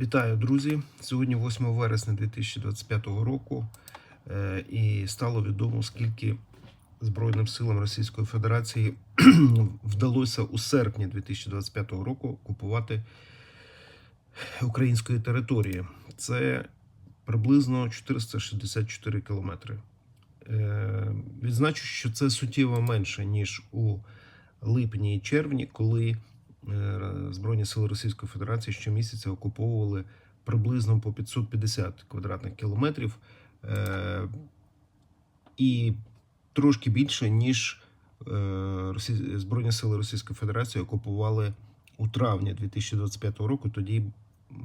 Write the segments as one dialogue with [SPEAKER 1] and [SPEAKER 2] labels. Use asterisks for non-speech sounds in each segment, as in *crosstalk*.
[SPEAKER 1] Вітаю, друзі! Сьогодні 8 вересня 2025 року, е, і стало відомо, скільки Збройним силам Російської Федерації *clears throat* вдалося у серпні 2025 року купувати української території. Це приблизно 464 кілометри. Е, Відзначу, що це суттєво менше ніж у липні і червні, коли Збройні сили Російської Федерації щомісяця окуповували приблизно по 550 квадратних кілометрів е, і трошки більше, ніж е, Збройні сили Російської Федерації окупували у травні 2025 року. Тоді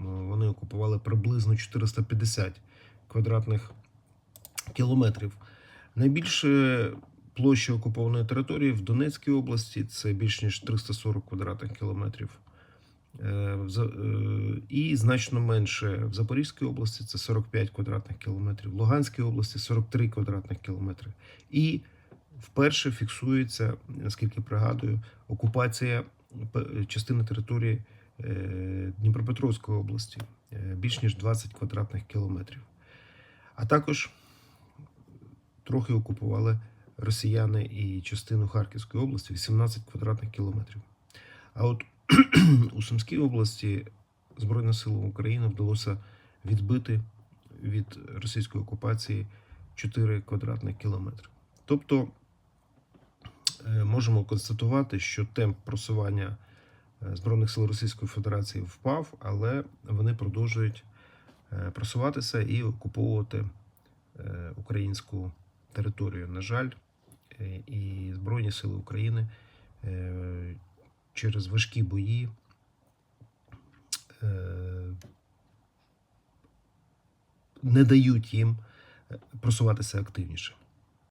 [SPEAKER 1] вони окупували приблизно 450 квадратних кілометрів. Найбільше площа окупованої території в Донецькій області це більш ніж 340 квадратних кілометрів. Е, е, І значно менше в Запорізькій області це 45 квадратних кілометрів, в Луганській області 43 квадратних кілометри. І вперше фіксується, наскільки пригадую, окупація частини території е, Дніпропетровської області більш ніж 20 квадратних кілометрів. А також трохи окупували росіяни і частину Харківської області 18 квадратних кілометрів. А от у Сумській області Збройним силам України вдалося відбити від російської окупації 4 квадратних кілометри. Тобто е, можемо констатувати, що темп просування е, Збройних сил Російської Федерації впав, але вони продовжують е, просуватися і окуповувати українську територію. На жаль, і Збройні Сили України через важкі бої не дають їм просуватися активніше.